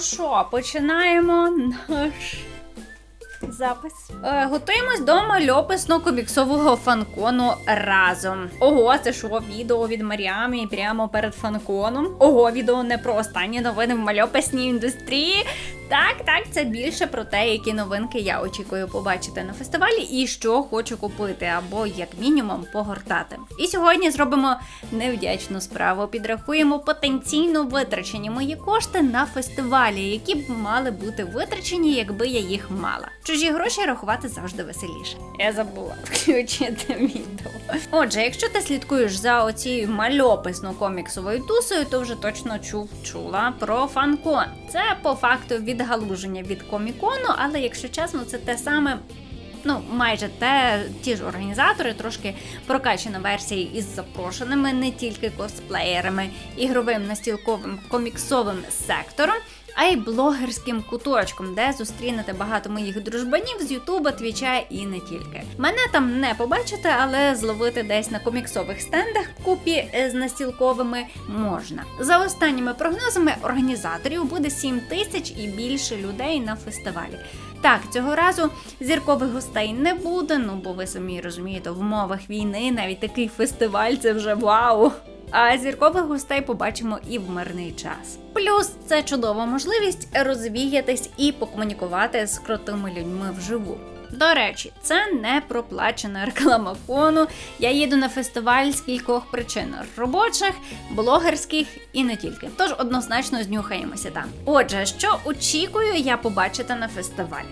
що, починаємо наш запис. Е, готуємось до мальописно-коміксового фанкону разом. Ого, це що, відео від Маріами прямо перед фанконом. Ого, відео не про останні новини в мальописній індустрії. Так, так, це більше про те, які новинки я очікую побачити на фестивалі і що хочу купити, або як мінімум погортати. І сьогодні зробимо невдячну справу. Підрахуємо потенційно витрачені мої кошти на фестивалі, які б мали бути витрачені, якби я їх мала. Чужі гроші рахувати завжди веселіше. Я забула включити відео. Отже, якщо ти слідкуєш за оцією мальописно-коміксовою тусою, то вже точно чув чула про фанкон. Це по факту відгалуження від комікону, але якщо чесно, це те саме. Ну, майже те, ті ж організатори, трошки прокачана версія із запрошеними не тільки косплеєрами, ігровим настілковим коміксовим сектором, а й блогерським куточком, де зустрінете багато моїх дружбанів з Ютуба, Твіча і не тільки. Мене там не побачите, але зловити десь на коміксових стендах купі з настілковими можна. За останніми прогнозами організаторів буде 7 тисяч і більше людей на фестивалі. Так, цього разу зіркових гостей не буде, ну бо ви самі розумієте, в умовах війни навіть такий фестиваль це вже вау. А зіркових гостей побачимо і в мирний час. Плюс це чудова можливість розвіятись і покомунікувати з крутими людьми вживу. До речі, це не проплачена реклама фону. Я їду на фестиваль з кількох причин: робочих, блогерських і не тільки. Тож однозначно знюхаємося там. Отже, що очікую я побачити на фестивалі?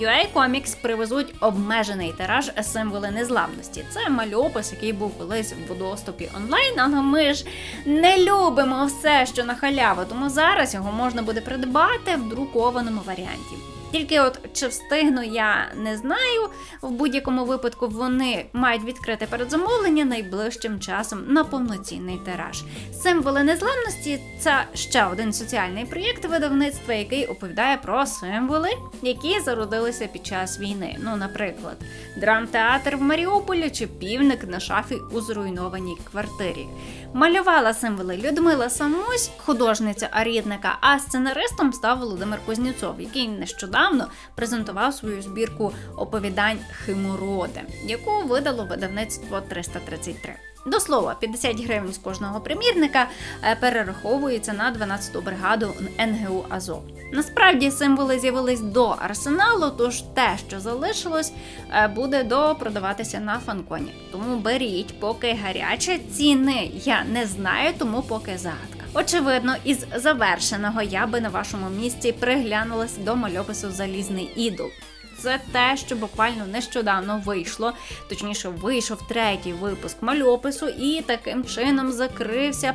UA Comics привезуть обмежений тираж символи незламності. Це мальопис, який був колись в доступі онлайн, але ми ж не любимо все, що на халяву, тому зараз його можна буде придбати в друкованому варіанті. Тільки от чи встигну, я не знаю. В будь-якому випадку вони мають відкрити передзамовлення найближчим часом на повноцінний тираж. Символи незламності це ще один соціальний проєкт видавництва, який оповідає про символи, які зародилися під час війни. Ну, наприклад, драмтеатр в Маріуполі чи півник на шафі у зруйнованій квартирі. Малювала символи Людмила Самусь, художниця Арідника, а сценаристом став Володимир Кузнєцов, який нещодавно презентував свою збірку оповідань Химороди, яку видало видавництво 333. До слова, 50 гривень з кожного примірника е, перераховується на 12-ту бригаду НГУ Азов. Насправді символи з'явились до арсеналу, тож те, що залишилось, е, буде допродаватися на фанконі. Тому беріть, поки гаряче. Ціни я не знаю, тому поки загадка. Очевидно, із завершеного я би на вашому місці приглянулась до мальопису Залізний ідол. Це те, що буквально нещодавно вийшло, точніше, вийшов третій випуск мальопису, і таким чином закрився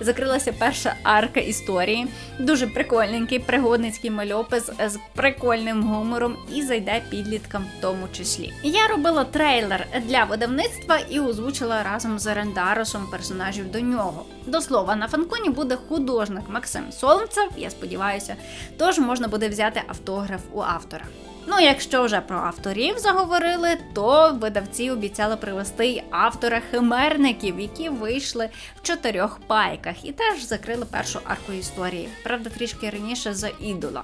закрилася перша арка історії. Дуже прикольненький пригодницький мальопис з прикольним гумором і зайде підліткам в тому числі. Я робила трейлер для видавництва і озвучила разом з Рендаросом персонажів до нього. До слова, на фанконі буде художник Максим Солнцев, я сподіваюся, тож можна буде взяти автограф у автора. Ну, якщо вже про авторів заговорили, то видавці обіцяли привести й автора химерників, які вийшли в чотирьох пайках, і теж закрили першу арку історії. Правда, трішки раніше за ідола.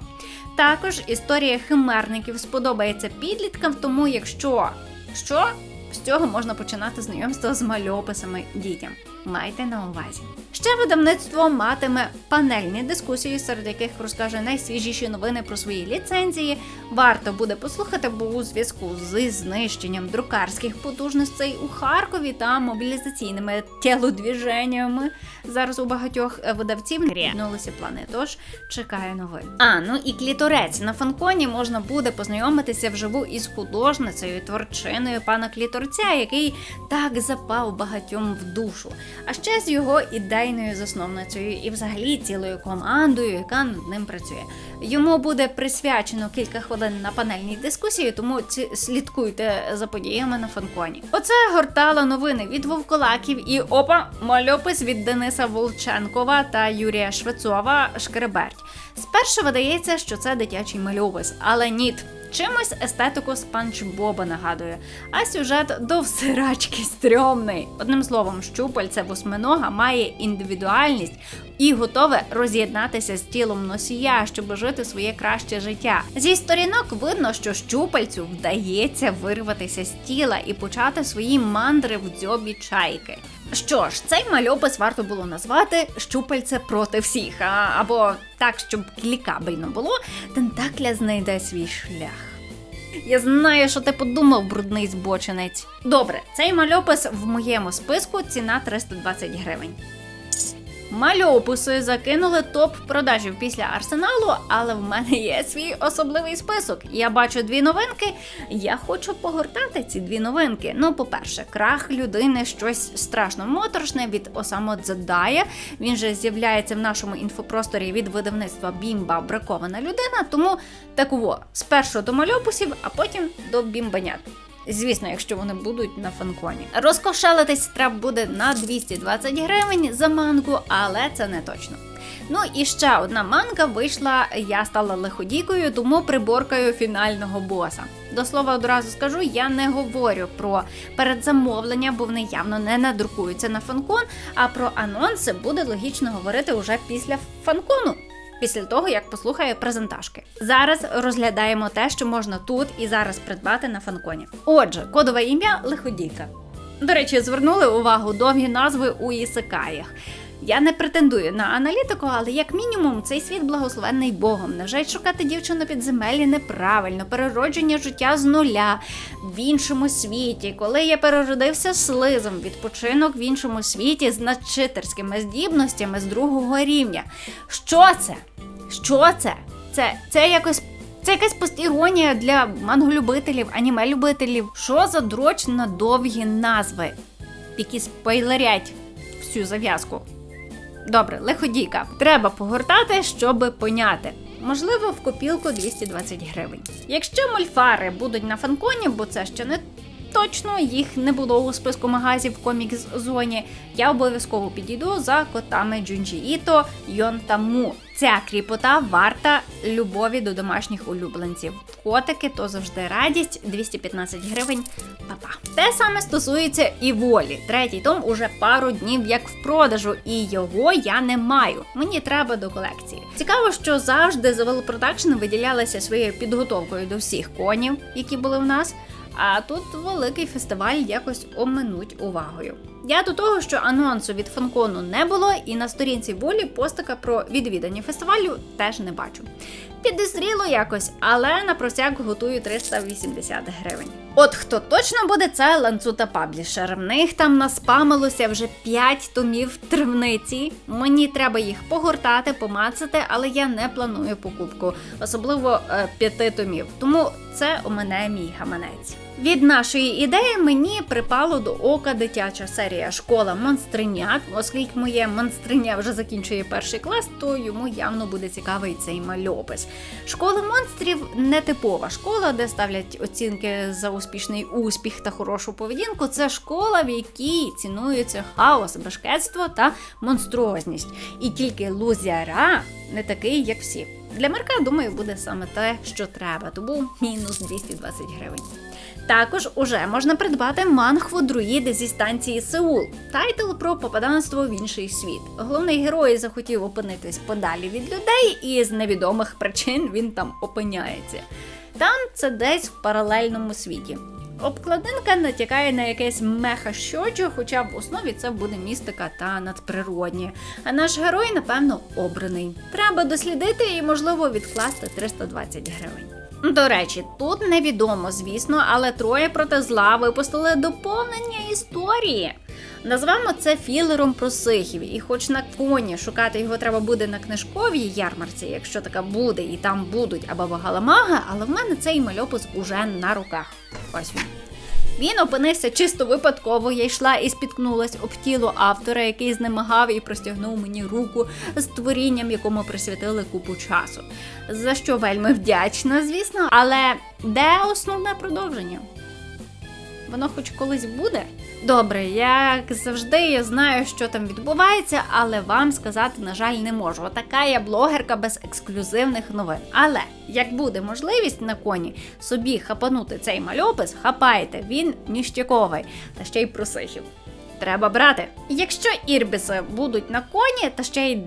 Також історія химерників сподобається підліткам, тому якщо що, з цього можна починати знайомство з мальописами дітям. Майте на увазі. Ще видавництво матиме панельні дискусії, серед яких розкаже найсвіжіші новини про свої ліцензії. Варто буде послухати, бо у зв'язку з знищенням друкарських потужностей у Харкові та мобілізаційними тілодвіженнями зараз у багатьох видавців рягнулися плани. Тож чекаю новин. А ну і кліторець на фанконі можна буде познайомитися вживу із художницею, творчиною пана кліторця, який так запав багатьом в душу. А ще з його ідейною засновницею і взагалі цілою командою, яка над ним працює. Йому буде присвячено кілька хвилин на панельній дискусії, тому ці слідкуйте за подіями на фанконі. Оце гортала новини від вовколаків і опа, мальопис від Дениса Волченкова та Юрія Швецова Шкреберть. Спершу видається, що це дитячий мальопис, але ніт. Чимось естетику Спанч Боба нагадує, а сюжет до всирачки стрьомний. Одним словом, щупальце восьминога має індивідуальність і готове роз'єднатися з тілом носія, щоб жити своє краще життя. Зі сторінок видно, що щупальцю вдається вирватися з тіла і почати свої мандри в дзьобі чайки. Що ж, цей мальопис варто було назвати щупальце проти всіх, а, або так, щоб клікабельно було, тентакля знайде свій шлях. Я знаю, що ти подумав, брудний збочинець. Добре, цей мальопис в моєму списку ціна 320 гривень. Мальописи закинули топ продажів після арсеналу, але в мене є свій особливий список. Я бачу дві новинки. Я хочу погортати ці дві новинки. Ну, по-перше, крах людини щось страшно моторошне від Осамо Дзадая. Він же з'являється в нашому інфопросторі від видавництва Бімба Бракована людина. Тому такого спершу до мальописів, а потім до бімбанят. Звісно, якщо вони будуть на фанконі. Розкошелитись треба буде на 220 гривень за мангу, але це не точно. Ну і ще одна манга вийшла. Я стала лиходійкою, тому приборкою фінального боса. До слова, одразу скажу, я не говорю про передзамовлення, бо вони явно не надрукуються на фанкон. А про анонси буде логічно говорити уже після фанкону після того, як послухає презентажки. Зараз розглядаємо те, що можна тут і зараз придбати на фанконі. Отже, кодове ім'я лиходійка. До речі, звернули увагу довгі назви у ісикаях. Я не претендую на аналітику, але як мінімум цей світ благословенний Богом. Невже шукати дівчину підземелі неправильно, переродження життя з нуля в іншому світі, коли я переродився слизом, відпочинок в іншому світі з надчитерськими здібностями з другого рівня. Що це? Що це? Це, це якось. Це якась постігонія для манголюбителів, аніме-любителів. Що за дроч на довгі назви, які спойлерять всю зав'язку? Добре, лиходійка. Треба погортати, щоб поняти. Можливо, в копілку 220 гривень. Якщо мольфари будуть на фанконі, бо це ще не точно, їх не було у списку магазів комікс зоні, я обов'язково підійду за котами Джунджі Іто Йон. Ця кріпота варта любові до домашніх улюбленців. Котики то завжди радість, 215 гривень. Па-па. Те саме стосується і волі. Третій том уже пару днів як в продажу, і його я не маю. Мені треба до колекції. Цікаво, що завжди The Production виділялася своєю підготовкою до всіх конів, які були в нас. А тут великий фестиваль якось оминуть увагою. Я до того, що анонсу від фанкону не було, і на сторінці волі постика про відвідання фестивалю теж не бачу. Підозріло якось, але на просяк готую 380 гривень. От хто точно буде, це ланцута паблішер. В них там наспамилося вже 5 томів травниці. Мені треба їх погортати, помацати, але я не планую покупку, особливо е, 5 томів. Тому це у мене мій гаманець. Від нашої ідеї мені припало до ока дитяча серія Школа монстринят. Оскільки моє монстриня вже закінчує перший клас, то йому явно буде цікавий цей мальопис. Школа монстрів не типова школа, де ставлять оцінки за успішний успіх та хорошу поведінку. Це школа, в якій цінується хаос, бешкетство та монструозність. І тільки лузяра не такий, як всі. Для Марка, думаю, буде саме те, що треба, тому мінус 220 гривень. Також уже можна придбати манхву друїди зі станції Сеул. Тайтл про попаданство в інший світ. Головний герой захотів опинитись подалі від людей, і з невідомих причин він там опиняється. Там це десь в паралельному світі. Обкладинка натякає на якесь меха щоджо, хоча в основі це буде містика та надприроднє. А наш герой, напевно, обраний. Треба дослідити і, можливо, відкласти 320 гривень. До речі, тут невідомо, звісно, але троє проти зла випустили доповнення історії. Назвемо це філером про сихів, і хоч на коні шукати його треба буде на книжковій ярмарці, якщо така буде, і там будуть або галамага, але в мене цей мальопис уже на руках. Ось він. Він опинився чисто випадково. Я йшла і спіткнулась об тіло автора, який знемагав і простягнув мені руку з творінням, якому присвятили купу часу. За що вельми вдячна, звісно, але де основне продовження? Воно хоч колись буде? Добре, як завжди, я знаю, що там відбувається, але вам сказати, на жаль, не можу. Отака я блогерка без ексклюзивних новин. Але як буде можливість на коні собі хапанути цей мальопис, хапайте, він ніштяковий, та ще й просихів. Треба брати. Якщо ірбіси будуть на коні, та ще й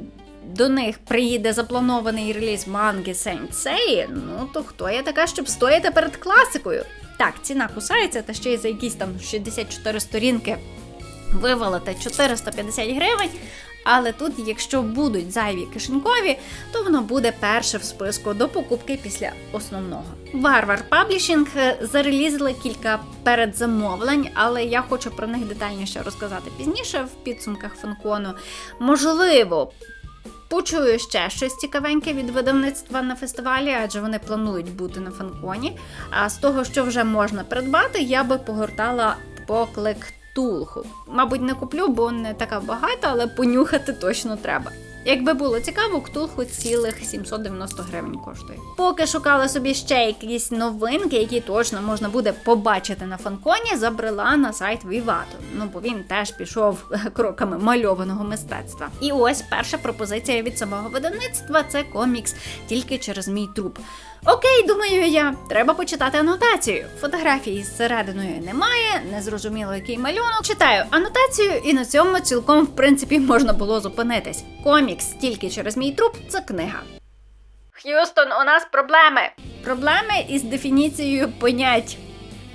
до них приїде запланований реліз манги Seiya, ну то хто я така, щоб стояти перед класикою? Так, ціна кусається, та ще й за якісь там 64 сторінки вивалити 450 гривень. Але тут, якщо будуть зайві кишенькові, то воно буде перше в списку до покупки після основного. Варвар Паблішінг е, зарелізили кілька передзамовлень, але я хочу про них детальніше розказати пізніше в підсумках фанкону. Можливо, Почую ще щось цікавеньке від видавництва на фестивалі, адже вони планують бути на фанконі. А з того, що вже можна придбати, я би погортала поклик Тулху. Мабуть, не куплю, бо не така багата, але понюхати точно треба. Якби було цікаво, ктулху цілих 790 гривень коштує. Поки шукала собі ще якісь новинки, які точно можна буде побачити на фанконі, забрела на сайт Вівато. Ну бо він теж пішов кроками мальованого мистецтва. І ось перша пропозиція від самого видавництва це комікс тільки через мій труп. Окей, думаю я, треба почитати анотацію. Фотографії з серединою немає, незрозуміло який малюнок. Читаю анотацію, і на цьому цілком, в принципі, можна було зупинитись. Комікс тільки через мій труп це книга. Х'юстон, у нас проблеми. Проблеми із дефініцією понять.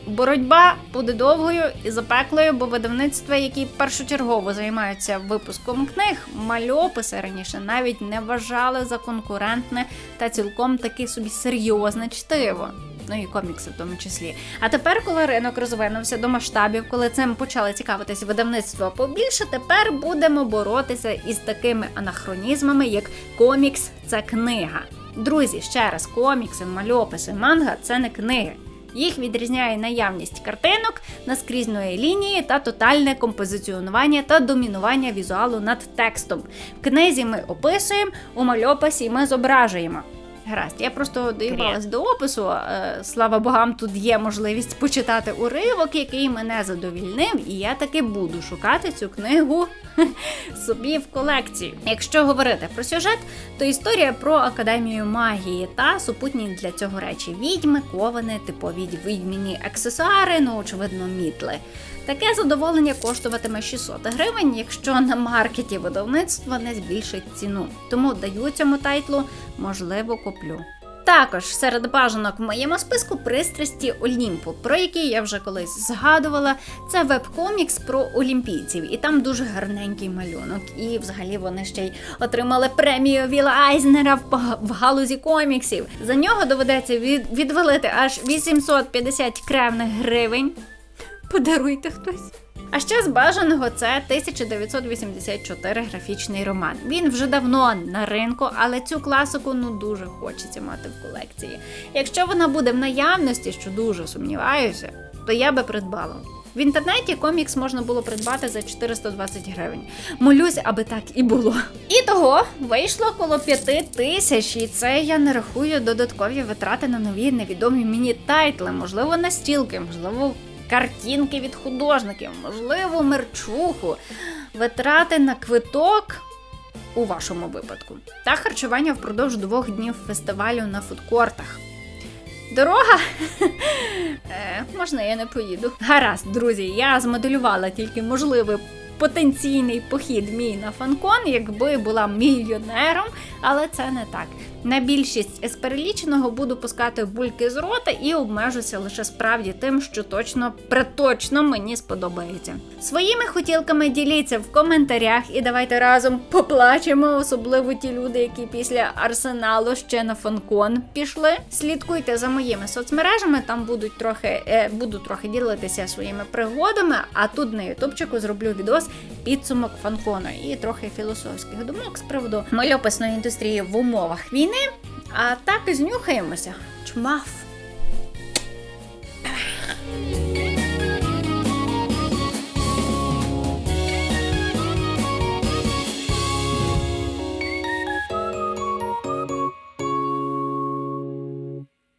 Боротьба буде довгою і запеклою, бо видавництва, які першочергово займаються випуском книг, мальописи раніше навіть не вважали за конкурентне та цілком таки собі серйозне чтиво. Ну і комікси в тому числі. А тепер, коли ринок розвинувся до масштабів, коли цим почали цікавитися видавництво побільше, тепер будемо боротися із такими анахронізмами, як комікс це книга. Друзі, ще раз, комікси, мальописи, манга це не книги. Їх відрізняє наявність картинок, наскрізної лінії та тотальне композиціонування та домінування візуалу над текстом. В книзі ми описуємо, у мальописі ми зображуємо. Гаразд, я просто доїбалась до опису. Е, Слава богам, тут є можливість почитати уривок, який мене задовільнив, і я таки буду шукати цю книгу собі в колекцію. Якщо говорити про сюжет, то історія про академію магії та супутні для цього речі відьми, ковани, типові відьміні аксесуари, ну очевидно, мітли. Таке задоволення коштуватиме 600 гривень, якщо на маркеті видавництва не збільшить ціну. Тому даю цьому тайтлу, можливо, куплю. Також серед бажанок в моєму списку пристрасті Олімпу, про який я вже колись згадувала. Це веб-комікс про олімпійців, і там дуже гарненький малюнок. І взагалі вони ще й отримали премію Віла Айзнера в, галузі коміксів. За нього доведеться від, відвалити аж 850 кревних гривень. Подаруйте хтось. А ще з бажаного це 1984 графічний роман. Він вже давно на ринку, але цю класику ну дуже хочеться мати в колекції. Якщо вона буде в наявності, що дуже сумніваюся, то я би придбала. В інтернеті комікс можна було придбати за 420 гривень. Молюсь, аби так і було. І того вийшло коло 5 тисяч, і це я не рахую додаткові витрати на нові невідомі мені тайтли, можливо, настілки, можливо, картинки від художників, можливо, мерчуху, витрати на квиток. У вашому випадку, та харчування впродовж двох днів фестивалю на фудкортах. Дорога? е, можна, я не поїду. Гаразд, друзі, я змоделювала тільки можливий потенційний похід мій на фанкон, якби була мільйонером, але це не так. На більшість з переліченого буду пускати бульки з рота і обмежуся лише справді тим, що точно приточно мені сподобається. Своїми хотілками діліться в коментарях і давайте разом поплачемо, особливо ті люди, які після арсеналу ще на фанкон пішли. Слідкуйте за моїми соцмережами, там будуть трохи е, буду трохи ділитися своїми пригодами. А тут на ютубчику зроблю відос підсумок фанкону і трохи філософських думок з приводу мальописної індустрії в умовах війни. А так і знюхаємося. Чмаф!